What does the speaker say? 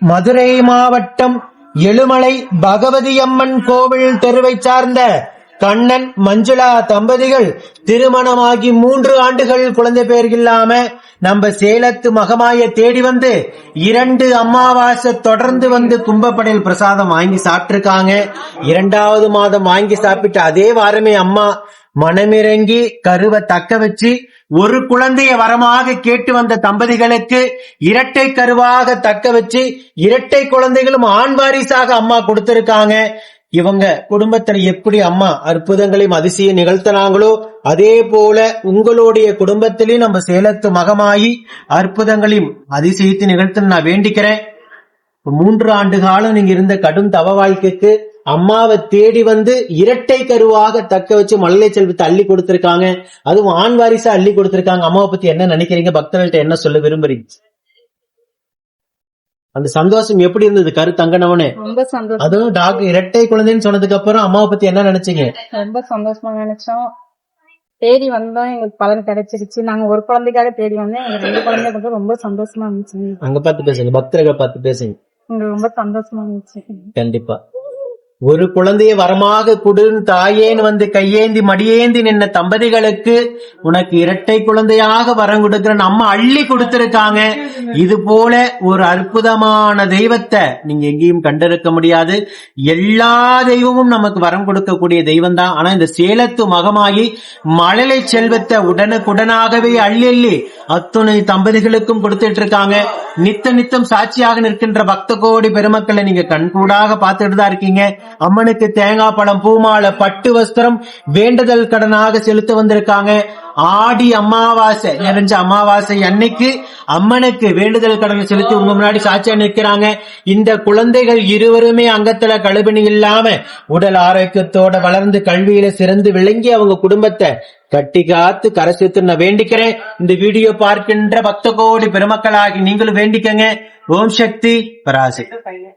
மதுரை மாவட்டம் எழுமலை பகவதியம்மன் கோவில் தெருவை சார்ந்த கண்ணன் மஞ்சுளா தம்பதிகள் திருமணமாகி மூன்று ஆண்டுகள் குழந்தை பேர் இல்லாம நம்ம சேலத்து மகமாய தேடி வந்து இரண்டு அமாவாசை தொடர்ந்து வந்து கும்பப்படையில் பிரசாதம் வாங்கி சாப்பிட்டிருக்காங்க. இரண்டாவது மாதம் வாங்கி சாப்பிட்டு அதே வாரமே அம்மா மனமிறங்கி கருவை தக்க வச்சு ஒரு குழந்தைய வரமாக கேட்டு வந்த தம்பதிகளுக்கு இரட்டை கருவாக தக்க வச்சு இரட்டை குழந்தைகளும் ஆண் வாரிசாக அம்மா கொடுத்திருக்காங்க. இவங்க குடும்பத்துல எப்படி அம்மா அற்புதங்களையும் அதிசயம் நிகழ்த்தினாங்களோ அதே போல உங்களுடைய குடும்பத்திலையும் நம்ம சேலத்து மகமாயி அற்புதங்களையும் அதிசயத்தை நிகழ்த்த நான் வேண்டிக்கிறேன். மூன்று ஆண்டு காலம் நீங்க இருந்த கடும் தவ வாழ்க்கைக்கு அம்மாவை தேடி வந்து இரட்டை கருவாக தக்க வச்சு மல்லை செல்வத்தை அள்ளி கொடுத்திருக்காங்க. அதுவும் ஆண் வாரிசா அள்ளி கொடுத்திருக்காங்க. அம்மாவை பத்தி என்ன நினைக்கிறீங்க? பக்தர்கள்ட்ட என்ன சொல்ல விரும்புறீங்க? அந்த சந்தோஷம் எப்படி இருந்தது? கரு தங்கனவனே. ரொம்ப சந்தோஷம். அதுவும் டாக்டர் இரட்டை குழந்தைன்னு சொன்னதுக்கு அப்புறம் அம்மாவை பத்தி என்ன நினைச்சீங்க? ரொம்ப சந்தோஷமா நினைச்சோம். தேடி வந்தோம் எங்களுக்கு பலன் கிடைச்சிருச்சு. நாங்க ஒரு குழந்தைக்காக தேடி வந்தோம். எங்க ரெண்டு குழந்தை மட்டும் ரொம்ப சந்தோஷமா இருந்துச்சு. அங்க பார்த்து பேசுங்க. பக்தர்கள் பார்த்து பேசுங்க. ரொம்ப சந்தோஷமா இருந்துச்சு. கண்டிப்பா. ஒரு குழந்தைய வரமாக குடுன்னு தாயேன்னு வந்து கையேந்தி மடியேந்தி நின்ன தம்பதிகளுக்கு உனக்கு இரட்டை குழந்தையாக வரம் கொடுக்கிற நம்ம அள்ளி கொடுத்திருக்காங்க. இது போல ஒரு அற்புதமான தெய்வத்தை நீங்க எங்கேயும் கண்டிருக்க முடியாது. எல்லா தெய்வமும் நமக்கு வரம் கொடுக்கக்கூடிய தெய்வம் தான் ஆனா இந்த சேலத்து மகமாகி மழலை செல்வத்தை உடனுக்குடனாகவே அள்ளி அள்ளி அத்துணை தம்பதிகளுக்கும் கொடுத்துட்டு இருக்காங்க நித்த நித்தம் சாட்சியாக நிற்கின்ற பக்த கோடி பெருமக்களை நீங்க கண்கூடாக பார்த்துட்டு தான் இருக்கீங்க. அம்மனுக்கு தேங்காய் பழம் பூமாலை பட்டு வஸ்திரம் வேண்டுதல் கடனாக செலுத்த வந்திருக்காங்க. ஆடி அமாவாசை நிறைஞ்ச அமாவாசை அன்னைக்கு அம்மனுக்கு வேண்டுதல் கடன் செலுத்தி உங்க முன்னாடி சாட்சியா நிற்கிறாங்க. இந்த குழந்தைகள் இருவருமே அங்கத்துல கழுபணி இல்லாம உடல் ஆரோக்கியத்தோட வளர்ந்து கல்வியில சிறந்து விளங்கி அவங்க குடும்பத்தை கட்டி காத்து கரை சேர்த்து நான் வேண்டிக்கிறேன். இந்த வீடியோ பார்க்கின்ற பக்த கோடி பெருமக்களாகி நீங்களும் வேண்டிக்கங்க. ஓம் சக்தி பராசக்தி